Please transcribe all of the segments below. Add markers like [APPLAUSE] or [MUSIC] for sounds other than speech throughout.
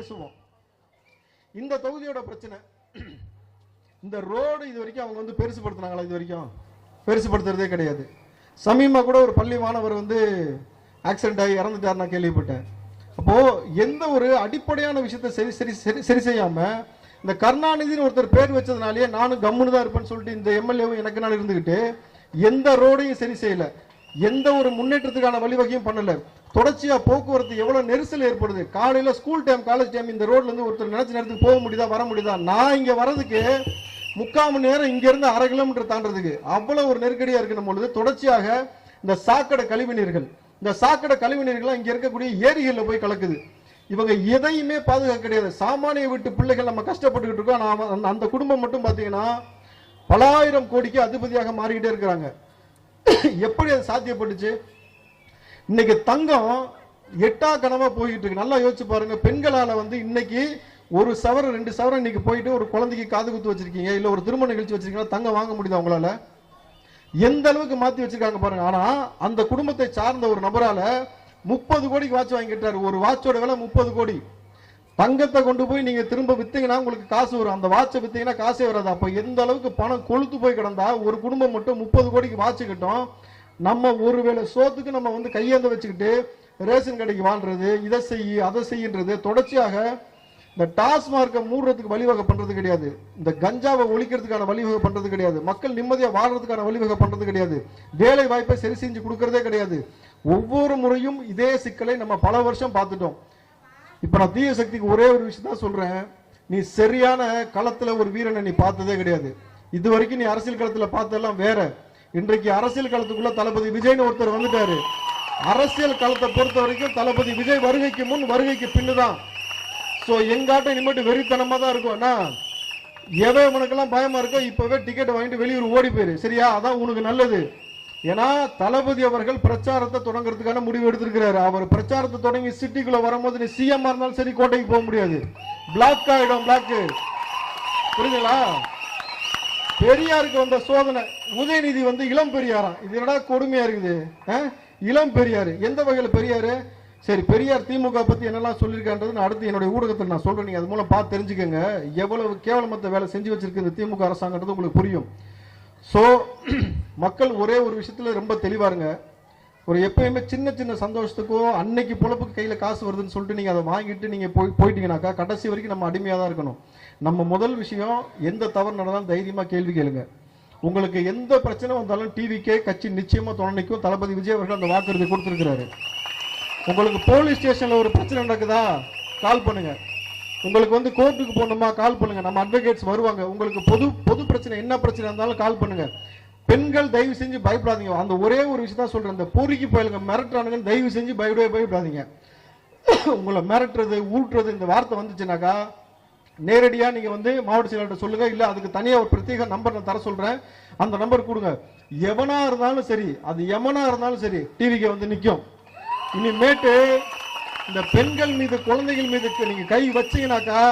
பேசுவோம். இந்த தொகுதியோட பிரச்சனை இந்த ரோடு இது வரைக்கும் அவங்க வந்து பெருசுப்படுத்தினாங்களா இது வரைக்கும்? பெருசுப்படுத்துறதே கிடையாது. சமீபமாக கூட ஒரு பள்ளி மாணவர் வந்து ஆக்சிடென்ட் ஆகி இறந்துட்டார் நான் கேள்விப்பட்டேன். அப்போது எந்த ஒரு அடிப்படையான விஷயத்தை சரி சரி சரி சரி செய்யாமல் இந்த கருணாநிதினு ஒருத்தர் பேர் வச்சதுனாலேயே நானும் கம்முன்னு தான் இருப்பேன்னு சொல்லிட்டு இந்த எம்எல்ஏவும் எனக்கு நான் இருந்துக்கிட்டு எந்த ரோடையும் சரி செய்யலை. எந்த ஒரு முன்னேற்றத்துக்கான வழிவகையும் பண்ணலை. தொடர்ச்சியாக போக்குவரத்து எவ்வளோ நெரிசல் ஏற்படுது? காலையில் ஸ்கூல் டைம் காலேஜ் டைம் இந்த ரோட்லேருந்து ஒருத்தர் நினைச்ச நேரத்துக்கு போக முடியுதா வர முடியுதா? நான் இங்கே வர்றதுக்கு முக்கால் மணி நேரம் இங்கேருந்து அரை கிலோமீட்டர் தாண்டதுக்கு அவ்வளோ ஒரு நெருக்கடியாக இருக்கிற பொழுது. தொடர்ச்சியாக இந்த சாக்கடை கழிவுநீர்கள் இந்த சாக்கடை கழிவு நீர்கள்லாம் இங்கே இருக்கக்கூடிய ஏரிகளில் போய் கலக்குது. இவங்க எதையுமே பாதுகாக்க கிடையாது. சாமானிய வீட்டு பிள்ளைகள் நம்ம கஷ்டப்பட்டுக்கிட்டு இருக்கோம். நான் அந்த- குடும்பம் மட்டும் பாத்தீங்கன்னா பலாயிரம் கோடிக்கு அதிபதியாக மாறிக்கிட்டே இருக்கிறாங்க. [COUGHS] எப்படி அது சாத்தியப்பட்டுச்சு? இன்னைக்கு தங்கம் எட்டா கனவா போய்கிட்டு இருக்கு. நல்லா யோசிச்சு பாருங்க. பெண்களால வந்து இன்னைக்கு ஒரு சவரம் ரெண்டு சவரம் இன்னைக்கு போயிட்டு ஒரு குழந்தைக்கு காது குத்து வச்சிருக்கீங்க இல்ல ஒரு திருமண நிகழ்ச்சி வச்சிருக்கீங்கன்னா தங்கம் வாங்க முடியுதா உங்களால? எந்த அளவுக்கு மாத்தி வச்சிருக்காங்க பாருங்க. ஆனா அந்த குடும்பத்தை சார்ந்த ஒரு நபரால முப்பது கோடிக்கு வாட்ச் வாங்கிட்டாரு ஒரு வாட்சோட விலை முப்பது கோடி. தங்கத்தை கொண்டு போய் நீங்க திரும்ப வித்தீங்கன்னா உங்களுக்கு காசு வரும். அந்த வாட்சை வித்தீங்கன்னா காசே வராது. அப்ப எந்த அளவுக்கு பணம் கொழுத்து போய் கிடந்தா ஒரு குடும்பம் மட்டும் முப்பது கோடிக்கு வாட்ச் கிட்டோம். நம்ம ஒருவேளை சோத்துக்கு நம்ம வந்து கையேந்த வச்சுக்கிட்டு ரேஷன் கடைக்கு வாழ்றது இதை செய் அதை செய்யன்றது தொடர்ச்சியாக இந்த டாஸ்மார்க்கை மூடுறதுக்கு வழிவகை பண்றது கிடையாது. இந்த கஞ்சாவை ஒழிக்கிறதுக்கான வழிவகை பண்றது கிடையாது. மக்கள் நிம்மதியாக வாழ்றதுக்கான வழிவகை பண்றது கிடையாது. வேலை வாய்ப்பை சரி செஞ்சு கொடுக்கறதே கிடையாது. ஒவ்வொரு முறையும் இதே சிக்கலை நம்ம பல வருஷம் பார்த்துட்டோம். இப்போ நான் தீய சக்திக்கு ஒரே ஒரு விஷயம் தான் சொல்றேன். நீ சரியான களத்தில் ஒரு வீரனை நீ பார்த்ததே கிடையாது. இது வரைக்கும் நீ அரசியல் களத்தில் பார்த்ததெல்லாம் வேற. இன்றைக்கு அரசியல் களத்துக்குள்ள தளபதி விஜய்னு ஒருத்தர் வந்துட்டாரு. அரசியல் களத்தை பொறுத்த வரைக்கும் தளபதி விஜய் வருகைக்கு முன் வருகைக்கு பின்னுதான். சோ எங்காட்ட இனிமேட்டு வெறித்தனமா தான் இருக்கும். அண்ணா எவன் உனக்கெல்லாம் பயமா இருக்கோ இப்பவே டிக்கெட் வாங்கிட்டு வெளியூர் ஓடி போயிரு. சரியா? அதான் உனக்கு நல்லது. ஏன்னா தளபதி அவர்கள் பிரச்சாரத்தை தொடங்குறதுக்கான முடிவு எடுத்திருக்கிறாரு. அவர் பிரச்சாரத்தை தொடங்கி சிட்டிக்குள்ள வரும்போது நீ சிஎம் இருந்தாலும் சரி கோட்டைக்கு போக முடியாது. பிளாக் ஆயிடும் பிளாக் புரியுதுங்களா? பெரியாருக்கு வந்த சோதனை உதயநிதி வந்து இளம் பெரியாராம் இது என்னடா கொடுமையா இருக்குது? ஆ? இளம் பெரியார். எந்த வகையில் பெரியார்? சரி பெரியார் திமுக பற்றி என்னெல்லாம் சொல்லியிருக்கான்றது நான் அடுத்து என்னுடைய ஊடகத்தில் நான் சொல்கிறேன் நீங்கள் அது மூலம் பார்த்து தெரிஞ்சுக்கங்க. எவ்வளவு கேவலமத்த வேலை செஞ்சு வச்சிருக்கு இந்த திமுக அரசாங்கன்றது உங்களுக்கு புரியும். ஸோ [CLEARS THROAT] மக்கள் ஒரே ஒரு விஷயத்தில் ரொம்ப தெளிவாருங்க ஒரு எப்பயுமே சின்ன சின்ன சந்தோஷத்துக்கோ அன்னைக்கு பொழப்புக்கு கையில் காசு வருதுன்னு சொல்லிட்டு நீங்கள் அதை வாங்கிட்டு நீங்கள் போய் போயிட்டீங்கனாக்கா கடைசி வரைக்கும் நம்ம அடிமையாக தான் இருக்கணும். நம்ம முதல் விஷயம் எந்த தவறு நடந்தாலும் தைரியமாக கேள்வி கேளுங்க. உங்களுக்கு எந்த பிரச்சனை வந்தாலும் டிவிக்கே கட்சி நிச்சயமாக துணை தளபதி விஜய் அவர்கள் அந்த வாக்குறுதி கொடுத்துருக்கிறாரு. உங்களுக்கு போலீஸ் ஸ்டேஷனில் ஒரு பிரச்சனை நடக்குதா? கால் பண்ணுங்க. உங்களுக்கு வந்து கோர்ட்டுக்கு போகணுமா? கால் பண்ணுங்க. நம்ம அட்வொகேட்ஸ் வருவாங்க. உங்களுக்கு பொது பொது பிரச்சனை என்ன பிரச்சனை இருந்தாலும் கால் பண்ணுங்க. பெண்கள் தயவு செஞ்சு பயப்படாதீங்க. அந்த ஒரே ஒரு விஷயம் தான் சொல்றேன். அந்த பொறுக்கி போயிலுங்க மிரட்டுறானுங்க தயவு செஞ்சு பயப்படவே பயப்படாதீங்க. உங்களை மிரட்டுறது ஊட்டுறது இந்த வார்த்தை வந்துச்சுனாக்கா நேரடியாக நீங்கள் வந்து மாவட்ட செயலாளர்கிட்ட சொல்லுங்கள் இல்லை அதுக்கு தனியாக ஒரு பிரத்யேக நம்பர் நான் தர சொல்கிறேன் அந்த நம்பர் கொடுங்க. எவனாக இருந்தாலும் சரி அது எவனாக இருந்தாலும் சரி டிவிக்கு வந்து நிற்கும் இனிமேட்டு இந்த பெண்கள் மீது குழந்தைகள் மீது நீங்கள் கை வச்சீங்கன்னாக்கா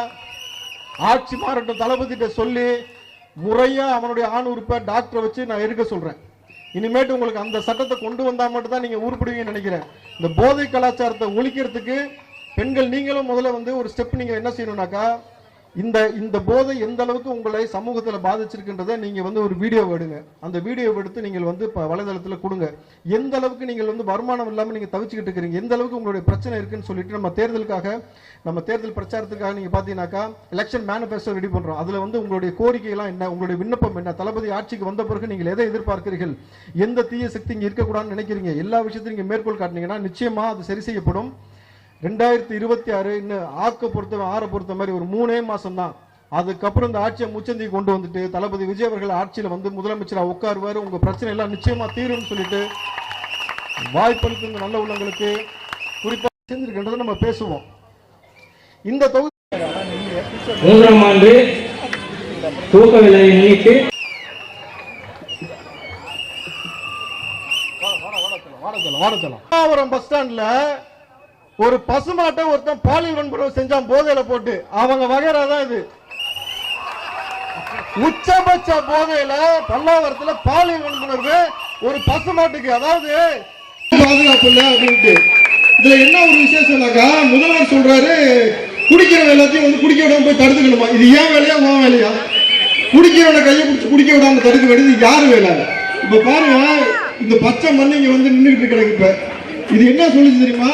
ஆட்சி மாறட்டும் தளபதிட்ட சொல்லி முறையா அவனுடைய ஆண் உறுப்பை டாக்டரை வச்சு நான் எடுக்க சொல்றேன். இனிமேட்டு உங்களுக்கு அந்த சட்டத்தை கொண்டு வந்தா மட்டும் தான் நீங்க நினைக்கிறேன். இந்த போதை கலாச்சாரத்தை ஒழிக்கிறதுக்கு பெண்கள் நீங்களும் முதல்ல வந்து ஒரு ஸ்டெப் நீங்க என்ன செய்யணும்னாக்கா இந்த இந்த போதை எந்த அளவுக்கு உங்களை சமூகத்தில் பாதிச்சிருக்குன்றதை நீங்கள் வந்து ஒரு வீடியோ எடுங்க. அந்த வீடியோ எடுத்து நீங்கள் வந்து இப்போ வலைதளத்தில் கொடுங்க. எந்த அளவுக்கு நீங்கள் வந்து வருமானம் இல்லாமல் நீங்கள் தவிச்சுக்கிட்டு இருக்கிறீங்க? எந்த அளவுக்கு உங்களுடைய பிரச்சனை இருக்குன்னு சொல்லிட்டு நம்ம தேர்தலுக்காக நம்ம தேர்தல் பிரச்சாரத்துக்காக நீங்கள் பார்த்தீங்கன்னாக்கா எலெக்ஷன் மேனிஃபெஸ்டோ ரெடி பண்ணுறோம் அதில் வந்து உங்களுடைய கோரிக்கைலாம் என்ன? உங்களுடைய விண்ணப்பம் என்ன? தளபதி ஆட்சிக்கு வந்த பிறகு நீங்கள் எதை எதிர்பார்க்கிறீர்கள்? எந்த தீய சக்தி இங்கே இருக்கக்கூடாதுன்னு நினைக்கிறீங்க? எல்லா விஷயத்தையும் நீங்கள் மேற்கோள் காட்டினீங்கன்னா நிச்சயமாக அது சரி செய்யப்படும். ரெண்டாயிரத்தி இருபத்தி ஆறு இன்னும் ஆக்க பொறுத்த ஆற பொறுத்த மாதிரி ஒரு மூணே மாசம் தான் அதுக்கப்புறம் இந்த ஆட்சியை முச்சந்தி கொண்டு வந்துட்டு தளபதி விஜய் அவர்கள் ஆட்சியில வந்து முதலமைச்சரா உட்காருவாரு உங்க பிரச்சனை எல்லாம் நிச்சயமா தீரும்னு சொல்லிட்டு வாய்ப்பளிக்கும் நல்ல உள்ளங்களுக்கு குறிப்பா செஞ்சிருக்கின்றதை நம்ம பேசுவோம் இந்த தொகுதி மூன்றாம் ஆண்டு தூக்க விலையை முன்னிட்டு வானத்தலம் பஸ் ஸ்டாண்ட்ல ஒரு பசுமாட்டை ஒருத்தன் பாலியல் வன்புறவு செஞ்சான் போதையில போட்டு. அவங்க வகைரா தான் இது? உச்சபட்ச போதையில பல்லாவரத்துல பாலியல் வன்புணர்வு ஒரு பசுமாட்டுக்கு. அதாவது பாதுகாப்பு அப்படின்ட்டு. இதுல என்ன ஒரு விசேஷம்னாக்கா முதல்வர் சொல்றாரு குடிக்கிறவன் எல்லாத்தையும் வந்து குடிக்க விடாம போய் தடுத்துக்கணுமா? இது ஏன் வேலையா உன் வேலையா? குடிக்கிறவனை கையை பிடிச்சி குடிக்க விடாம தடுக்க வேண்டியது யாரு வேலை? இப்ப பாருங்க இந்த பச்சை மண்ணு இங்க வந்து நின்றுட்டு கிடக்கு இப்ப. இது என்ன சொல்லுச்சு தெரியுமா?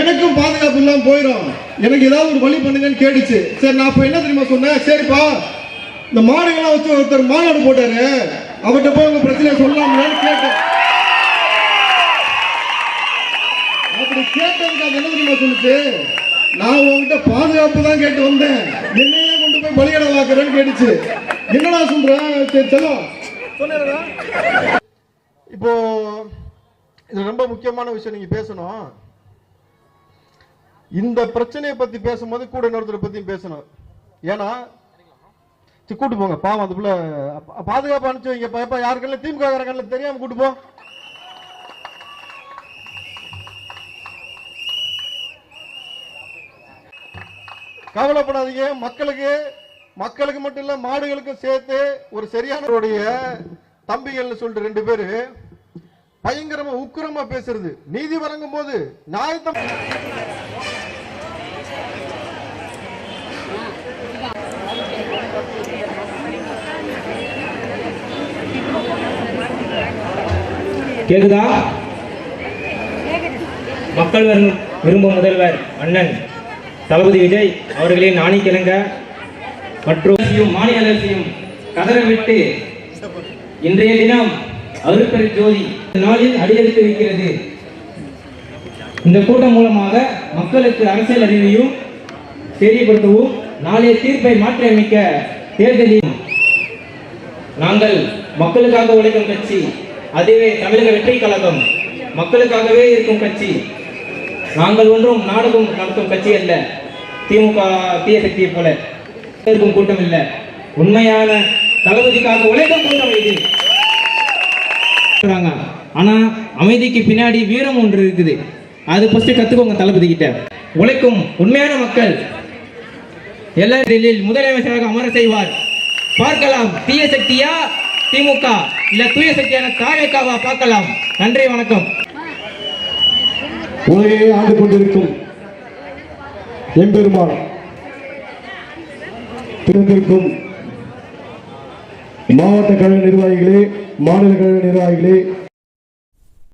எனக்கும் பாதுகாப்பு இல்லாம போயிடும் எனக்கு ஏதாவது ஒரு வழி பண்ணுங்கன்னு கேட்டுச்சு. சரி நான் அப்ப என்ன தெரியுமா சொன்னேன்? சரிப்பா இந்த மாடுகள்லாம் வச்சு ஒருத்தர் மாநாடு போட்டாரு. அவர்கிட்ட போய் உங்க பிரச்சனையை சொல்லலாம்னு கேட்டேன். அப்படி கேட்டதுக்கு அது என்ன தெரியுமா சொல்லுச்சு? நான் உங்ககிட்ட பாதுகாப்பு தான் கேட்டு வந்தேன். என்னையே கொண்டு போய் பலியிடலாக்குறேன்னு கேட்டுச்சு. என்னடா சொல்றேன் சரி செல்லம். இப்போ இது ரொம்ப முக்கியமான விஷயம் நீங்க பேசணும். இந்த பிரச்சனையை பத்தி பேசும்போது கூட இன்னொருத்தரை பத்தியும் பேசணும். ஏன்னா கூட்டு போங்க. பாவம் அதுக்குள்ள பாதுகாப்பு அனுப்பிச்சு வைங்க. யாரு கண்ணில்? திமுக கண்ணில் தெரியாம கூட்டு போ. கவலைப்படாதீங்க. மக்களுக்கு மக்களுக்கு மட்டும் இல்ல மாடுகளுக்கும் சேர்த்து ஒரு சரியானவருடைய தம்பிகள்னு சொல்லிட்டு ரெண்டு பேரு பயங்கரமா உக்கிரமா பேசுறது. நீதி வழங்கும் போது நியாயத்தை கேக்குதா? மக்கள் விரும்- விரும்பும் முதல்வர் அண்ணன் தளபதி விஜய் அவர்களின் ஆணிக்கிழங்க மற்றும் மாநில அரசையும் கதறவிட்டு இன்றைய தினம் அருட்பெரு ஜோதி நாளில் அடியெடுத்து வைக்கிறது. இந்த கூட்டம் மூலமாக மக்களுக்கு அரசியல் அறிவையும் தெரியப்படுத்தவும் நாளைய தீர்ப்பை மாற்றியமைக்க தேர்தலில் நாங்கள் மக்களுக்காக உழைக்கும் கட்சி அதுவே தமிழக வெற்றி கழகம். மக்களுக்காகவே இருக்கும் கட்சி. நாங்கள் ஒன்றும் நாடகம் நடத்தும் கட்சி அல்ல. திமுக தீய சக்தியை போல. இருக்கும் கூட்டம் இல்ல. உண்மையான தளபதிக்காக உழைக்கும் கூட்டம் இது. சொல்றாங்க. ஆனா அமைதிக்கு பின்னாடி வீரம் ஒன்று இருக்குது. அது ஃபர்ஸ்ட் கத்துக்கோங்க தளபதி கிட்ட. உழைக்கும் உண்மையான மக்கள். எல்லாரில் முதலமைச்சராக அமர செய்வார். பார்க்கலாம். தீய சக்தியா திமுக இல்ல தூய சக்தியான தாவேக்காவா பார்க்கலாம். நன்றி வணக்கம். உலகையே ஆண்டு கொண்டிருக்கும் எம்பெருமான் பிறந்திருக்கும் மாவட்ட கழக நிர்வாகிகளே மாநில கழக நிர்வாகிகளே